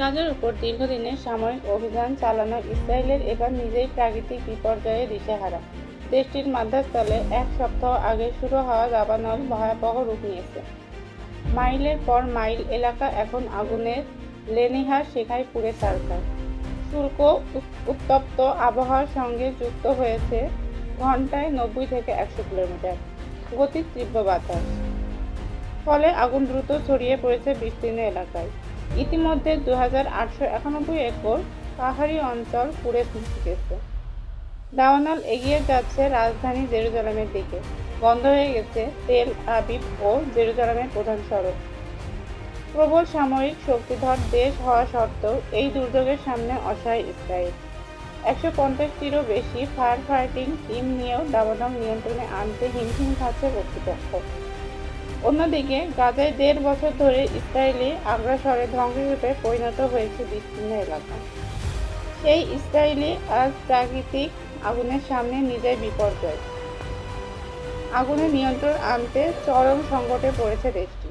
গাজার উপর দীর্ঘদিনের সামরিক অভিযান চালানো ইসরায়েলের এবার নিজেই প্রাকৃতিক বিপর্যয়ে দিশেহারা। দেশটির মাধ্যাস্থলে এক সপ্তাহ আগে শুরু হওয়া দাবানল ভয়াবহ রূপ নিয়েছে। মাইলের পর মাইল এলাকা এখন আগুনের লেনিহার শেখায় পুড়ে ছারখার শুল্ক উত্তপ্ত আবহাওয়ার সঙ্গে যুক্ত হয়েছে ঘন্টায় নব্বই থেকে একশো কিলোমিটার গতির তীব্র বাতাস। ফলে আগুন দ্রুত ছড়িয়ে পড়েছে বিস্তীর্ণ এলাকায়। ইতিমধ্যে দু হাজার আটশো একানব্বই একর পাহাড়ি অঞ্চল পুড়ে গেছে। দাওয়ানাল এগিয়ে যাচ্ছে রাজধানী জেরুজালামের দিকে। বন্ধ হয়ে গেছে তেল আবিব ও জেরুজালামের প্রধান সড়ক। প্রবল সামরিক শক্তিধর দেশ হওয়া সত্ত্বেও এই দুর্যোগের সামনে অসহায় ইসরায়েল। একশো পঞ্চাশটিরও বেশি ফায়ার ফাইটিং টিম নিয়েও দাবানল নিয়ন্ত্রণে আনতে হিমশিম খাচ্ছে কর্তৃপক্ষ। অন্যদিকে গাজায় দেড় বছর ধরে ইসরায়েলি আগ্রাসরে ধ্বংসরূপে পরিণত হয়েছে বিচ্ছিন্ন এলাকা। সেই ইসরায়েলি আজ প্রাকৃতিক আগুনের সামনে নিজের বিপর্যয়। আগুনের নিয়ন্ত্রণ আনতে চরম সংকটে পড়েছে দেশটি।